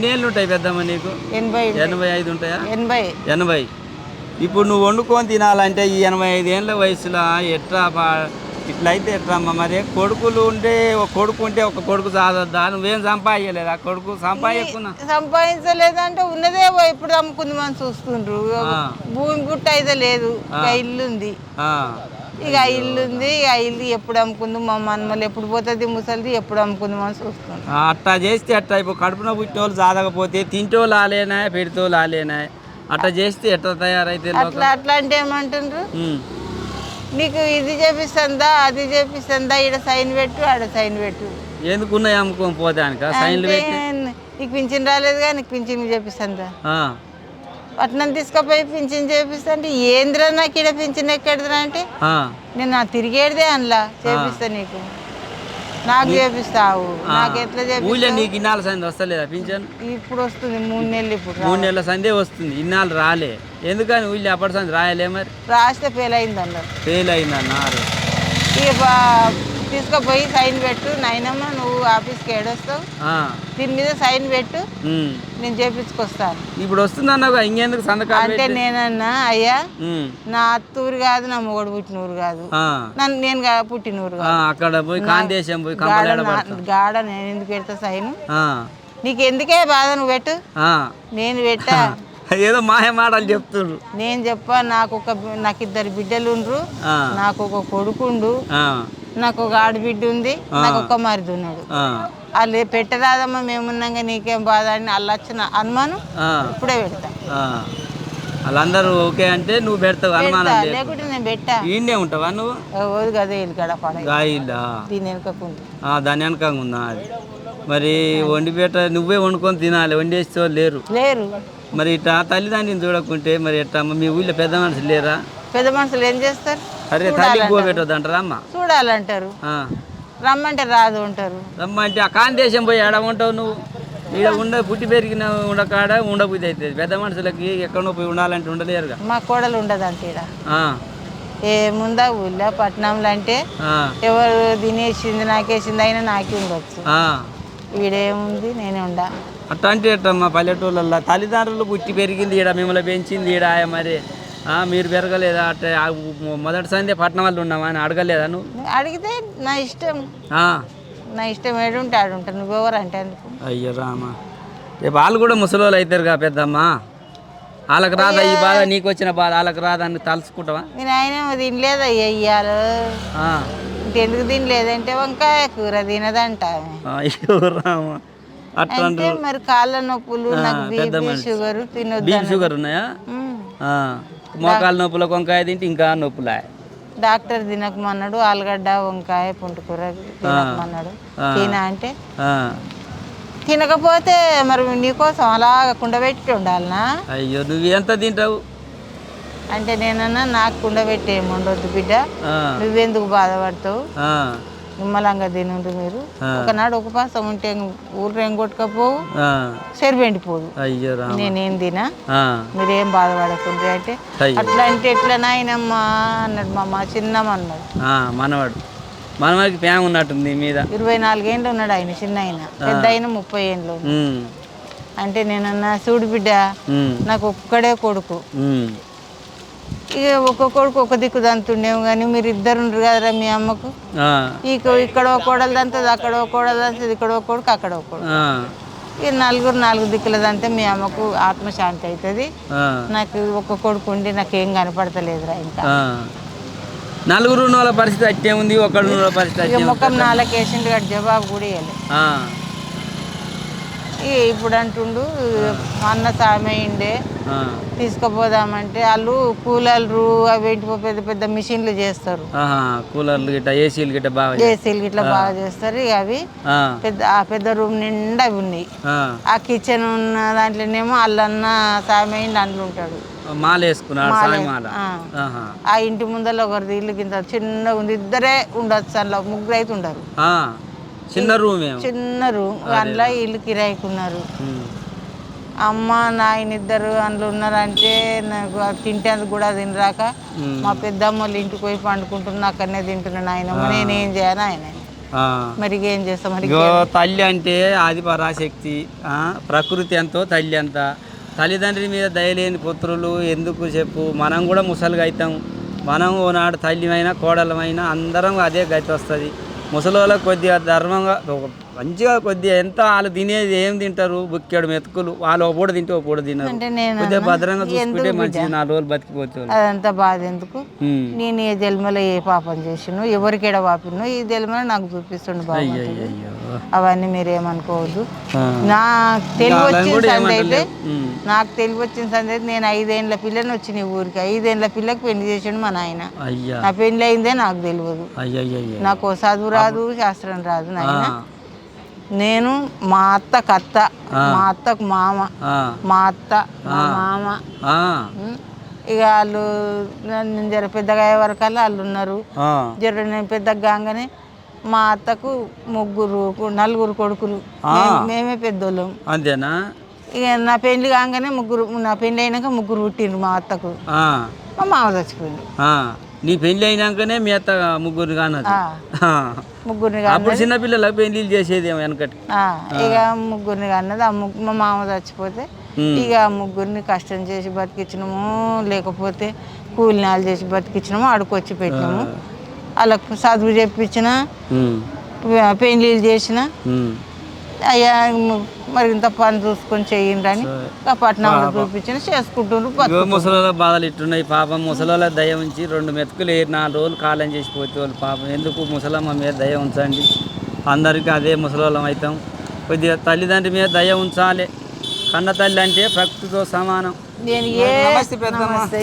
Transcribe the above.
ఎన్ని ఏళ్ళు ఉంటాయి పెద్దమ్మ నీకు? ఎనభై. ఎనభై ఐదు ఉంటాయా? ఎనభై. ఎనభై. ఇప్పుడు నువ్వు వండుకొని తినాలంటే ఈ ఎనభై ఐదు ఏళ్ళ వయసులో ఎట్లా ఇట్లయితే ఎట్లా అమ్మ మరి? కొడుకులు ఉంటే ఒక కొడుకు ఉంటే ఒక కొడుకు సాధద్దా? నువ్వేం సంపాదించలేదు? ఆ కొడుకు సంపాదించుకున్నా. సంపాదించలేదంటే ఉన్నదే ఇప్పుడు అమ్ముకుంది మనం చూస్తుండ్రు. భూమి గుట్ట అయితే లేదు. ఇక ఇల్లు ఉంది ఆ, ఇక ఇల్లు ఉంది ఇక ఇల్లు ఎప్పుడు అమ్ముకుంది? మా మనమల్ని ఎప్పుడు పోతుంది? ముసలిది ఎప్పుడు అమ్ముకుంది మనం చూస్తుండ్రు ఆ, అట్టా చేస్తే అట్టా ఇప్పుడు కడుపున పుట్టిన వాళ్ళు సాధకపోతే తింటోళ్ళు ఆలేనా పెడితోళ్ళు ఆలేనా అట్టా చేస్తే ఎట్లా తయారైతే అట్లా అట్లా అంటే ఏమంటుండ్రు. నీకు ఇది చేపిస్తుందా అది చేపిస్తుందా? ఈడ సైన్ పెట్టు ఆడ సైన్ పెట్టు. ఎందుకున్నాయి అమ్ముకొని పోతానిక? సైన్లు పెట్టి? నీకు పింఛన్ రాలేదుగా నీకు పింఛన్ చేపిస్తుందా? పట్నం తీసుకుపోయి పింఛన్ చేపిస్తా అంటే ఏంద్రా నాకు ఈడ పింఛన్ ఎక్కడిదిరా అంటే నేను నా తిరిగేదే అందులో చేపిస్తా నీకు. నాకు చేపిస్తావు. నాకు ఎట్లా ఊళ్ళో చేపిస్తావు నీకు ఇన్నాళ్ళ సంది వస్తలేదా పింఛన్? ఇప్పుడు వస్తుంది మూడు నెలలు ఇప్పుడు మూడు నెలల సందే వస్తుంది ఇన్నాళ్ళు రాలే. ఎందుకని ఊళ్ళో అప్పటి సంది రాయలే మరి? రాస్తే ఫెయిల్ అయింది అన్నారు ఫెయిల్ అయిందన్నారు. ఇక బా- తీసుకుపోయి సైన్ పెట్టు. నాయనమ్మ నువ్వు ఆఫీస్కి ఏడొస్తావు. దీని మీద సైన్ పెట్టు. నేను చేపించుకొస్తాను. ఇప్పుడు వస్తుంది అన్నావు ఇంకెందుకు సంతకాలు అంటే? నేనన్నా అయ్యా. నా అత్తూరు కాదు నా మొగడు పుట్టినూరు కాదు. నన్ను నేను పుట్టినూరు అక్కడ పోయి కాందేశం పోయి గాడ నేను ఎందుకు పెడతా సైను? నీకు ఎందుకే బాధ నువ్వు పెట్టు. నేను పెట్టా. ఏదో మాయ మాటలు చెప్తుండ్రు. నేను చెప్పా నాకు ఒక నాకు ఇద్దరు బిడ్డలు ఉండ్రు ఆ, నాకు ఒక కొడుకుండు నాకు ఒక ఆడబిడ్డ ఉంది నాకు ఒక మరిది ఉన్నాడు. వాళ్ళు పెట్టరాదమ్మా మేమున్నాగా నీకేం బాధ అని వాళ్ళు వచ్చిన అనుమానం ఇప్పుడే పెడతా. వాళ్ళందరూ ఓకే అంటే నువ్వు పెడతావు అనుమానం లేకుంటే నేను పెట్టా. ఈయనే ఉంటావా నువ్వు? ఓది కదా వీళ్ళు గడ పడ గాయిలా దీని వెనుకకుంది ఆ, దాని వెనక ఉందా? అది. మరి వండి పెట్ట నువ్వే వండుకొని తినాలి వండేస్తే వాళ్ళు లేరు. లేరు. మరి ఇట్లా తల్లిదండ్రిని చూడకుంటే మరి ఎట్లా? మీ ఊళ్ళో పెద్ద మనుషులు లేరా? పెద్ద మనుషులు ఏం చేస్తారు? అరే అంటారా అమ్మ? చూడాలంటారు. ఆ. రమ్మంటే రాదు అంటారు. రమ్మంటే ఆ కాందేశం పోయి ఆడ ఉంటావు నువ్వు. ఈడ ఉండ పుట్టి పెరిగిన ఉండకాడ ఉండబుద్ధి అవుతుంది పెద్ద మనుషులకి ఎక్కడో పోయి ఉండాలంటే ఉండలేరుగా. మా కోడలు ఉండదు అంత ఈడ ఏముందా ఊళ్ళో పట్టణంలో అంటే ఎవరు తినేసింది నాకేసింది అయినా నాకే ఉండొచ్చు. ఈడేముంది నేనే ఉండా. అట్లా అంటే ఎట్టమ్మా పల్లెటూళ్ళల్లో తల్లిదండ్రులు పుట్టి పెరిగింది ఈడ మిమ్మల్ని పెంచింది ఈడ మరి. మీరు పెరగలేదా? అట్లా ఆ మొదటి సందే పట్నం వాళ్ళు ఉన్నామా అని అడగలేదా నువ్వు? అడిగితే నా ఇష్టం. నా ఇష్టం ఏడుంటే ఆడుంటా నువ్వెవరు అంటే అందుకు అయ్యో రామా. రేపు వాళ్ళు కూడా ముసలోళ్ళు అవుతారుగా పెద్దమ్మా. వాళ్ళకి రాదా ఈ బాధ? నీకు వచ్చిన బాధ. వాళ్ళకి రాదా అని తలుచుకుంటావా? నేను ఆయన తినలేదు అయ్యారు. ఇంకెందుకు తినలేదంటే వంకాయ కూర తినదంట. అయ్యో రామా. అంటే మరి కాళ్ళ నొప్పులు నాకు బీపీ. షుగర్ తినొద్దు బీపీ షుగర్ ఉన్నాయా. మోకాలు నొప్పుల వంకాయ తింటే ఇంకా నొప్పులా డాక్టర్ తినకమన్నాడు ఆలుగడ్డ వంకాయ పుంటుకూర తినకమన్నాడు. తిన అంటే. తినకపోతే మరి నీకోసం అలా కుండబెట్టి ఉండాలనా అయ్యో నువ్వు ఎంత తింటావు అంటే నేనన్నా నాకు కుండబెట్టి ఏమి ఉండొద్దు బిడ్డ. నువ్వెందుకు బాధపడతావు. నిమ్మలంగా తినుండ్రు మీరు. ఒకనాడు ఉపవాసం ఉంటే ఊరు ఏం కొట్టుకపోవు? రామ. నేనేం తినా. మీరేం బాధపడకుండ్రి అంటే అట్లా అంటే ఎట్లా నాయనమ్మా అన్నాడు మా ఆ, మనవాడు. మనవాడికి ప్రేమ ఉన్నట్టుంది మీద. ఇరవై నాలుగేళ్ళు ఉన్నాడు ఆయన చిన్న ఆయన పెద్ద ఆయన ముప్పై ఏళ్ళు. అంటే నేనన్నా చూడు బిడ్డ. నాకు ఒక్కడే కొడుకు. ఇక ఒక్క కొడుకు ఒక దిక్కు దంతుండేమో కానీ మీరు ఇద్దరు ఉండరు కదరా మీ అమ్మకు. ఇక ఇక్కడ ఒక కోడలు దంతది అక్కడ ఒక కోడలు దంతది ఇక్కడ ఒక కొడుకు అక్కడ ఒక కొడుకు. ఇక నలుగురు నాలుగు దిక్కులదంతే మీ అమ్మకు ఆత్మశాంతి అవుతుంది. నాకు ఒక కొడుకు ఉండి నాకేం కనపడతలేదురా ఇంకా. నలుగురు ఉన్న వాళ్ళ పరిస్థితి అట్టే ఉంది వాళ్ళ పరిస్థితి ముఖం నాలుగు కాదు జవాబు కూడా ఇవ్వలే ఆ. ఇక ఇప్పుడు అంటుండు అన్న సామయ్యండే. తీసుకుపోదామంటే వాళ్ళు కూలర్లు అవి పెద్ద పెద్ద మిషన్లు చేస్తారు. కూలర్లు గిట్ట ఏసీలు గిట్ట బాగా ఏసీలు ఇట్లా బాగా చేస్తారు ఇక అవి ఆ. పెద్ద ఆ పెద్ద రూమ్ నిండా అవి ఉన్నాయి ఆ. కిచెన్ ఉన్న దాంట్లోనేమో అల్లన్న సామయ్యండి అందులో ఉంటాడు మాల వేసుకున్నాడు ఆ. ఇంటి ముందర ఒకరిది ఇల్లు కింద చిన్నగా ఉంది ఇద్దరే ఉండొచ్చు అందులో ముగ్గురు అయితే ఉండరు. చిన్న రూమ్. చిన్న రూమ్. అందులో ఇల్లు కిరాయికున్నారు. అమ్మ నాయన ఇద్దరు అందులో ఉన్నారంటే నాకు తింటేందుకు కూడా తినరాక. మా పెద్దమ్మ వాళ్ళు ఇంటికి పోయి పండుకుంటున్నా అక్కడనే తింటున్నాను ఆయన నేనేం చేయను ఆయన. మరి ఏం చేస్తాం మరి తల్లి అంటే ఆది పరాశక్తి ఆ, ప్రకృతి ఎంతో తల్లి ఎంత తల్లిదండ్రి మీద దయలేని పుత్రులు ఎందుకు చెప్పు? మనం కూడా ముసలిగా అవుతాం. మనం ఓనాడు తల్లిమైనా కోడలమైనా అందరం అదే గతి వస్తుంది. ముసలి వాళ్ళకి కొద్దిగా ధర్మంగా మంచిగా కొద్దిగా ఎంత వాళ్ళు తినేది ఏం తింటారు? బుక్కెడు మెతుకులు. వాళ్ళు ఒక పూట తింటే ఒక పూట తినరు. కొద్దిగా భద్రంగా చూసుకుంటే మంచిది. నాలుగు రోజులు బతికిపోతే అదంతా బాధ ఎందుకు. నేను ఏ జన్మలో ఏ పాపం చేసిను ఎవరికి ఎడ పాపిను ఈ జన్మలో నాకు చూపిస్తుండు అయ్యో అవన్నీ మీరు ఏమనుకోవద్దు. ఆ. నాకు తెలివి వచ్చిన సంది అయితే. నాకు తెలివి వచ్చిన సంది అయితే నేను ఐదేళ్ళ పిల్లని వచ్చిన ఊరికి ఐదేళ్ళ పిల్లకి పెళ్ళి చేసిండు మా నాయన. నా పెళ్ళి అయిందే నాకు తెలియదు నాకు చదువు రాదు శాస్త్రం రాదు నాయన. నేను మా అత్త మా అత్తకు మామ. మా అత్త మా మామ? ఇక వాళ్ళు నన్ను జర పెద్దగా అయ్యే వరకల్లా వాళ్ళు ఉన్నారు. జర నేను పెద్దగా కాగానే మా అత్తకు ముగ్గురు నలుగురు కొడుకులు. మేమే పెద్దోళ్ళం. అంతేనా? ఇక నా పెళ్ళి కాగానే ముగ్గురు నా పెళ్ళి అయినాక ముగ్గురు పుట్టిండ్రు మా అత్తకు. మా మామ చచ్చిపోయిండు. నీ పెళ్ళి అయినాకనే మీ అత్త ముగ్గురు కానది. ముగ్గురిని అప్పుడు చిన్న పిల్లలకు పెళ్ళిళ్ళు చేసేది ఏమో వెనకటి. ఆ, ఇక ముగ్గురిని కన్నది ఆ ముగ్గు మా మామ చచ్చిపోతే. ఇక ముగ్గురిని కష్టం చేసి బతికించినాము లేకపోతే కూలినాలు చేసి బతికించినాము అడుకొచ్చి పెట్టినాము. వాళ్ళకు చదువు చెప్పించిన ఉమ్. పెళ్ళిళ్ళు చేసిన. అయ్యా మరి ఇంత పని చూసుకొని చెయ్యండి ఆ పట్టణంలో చూపించిన చేసుకుంటున్నారు ముసలోళ్ళ బాధలు ఇట్టున్నాయి పాపం ముసలోళ్ళ దయ ఉంచి రెండు మెతుకులు నాలుగు రోజులు కాలం చేసిపోతే వాళ్ళు పాపం. ఎందుకు ముసలమ్మ మీద దయ ఉంచండి? అందరికీ అదే ముసలోళ్ళం అవుతాం. కొద్దిగా తల్లిదండ్రి మీద దయ ఉంచాలి. కన్న తల్లి అంటే ప్రకృతితో సమానం. నేను ఏ నమస్తే పెద్దమ్మ. నమస్తే.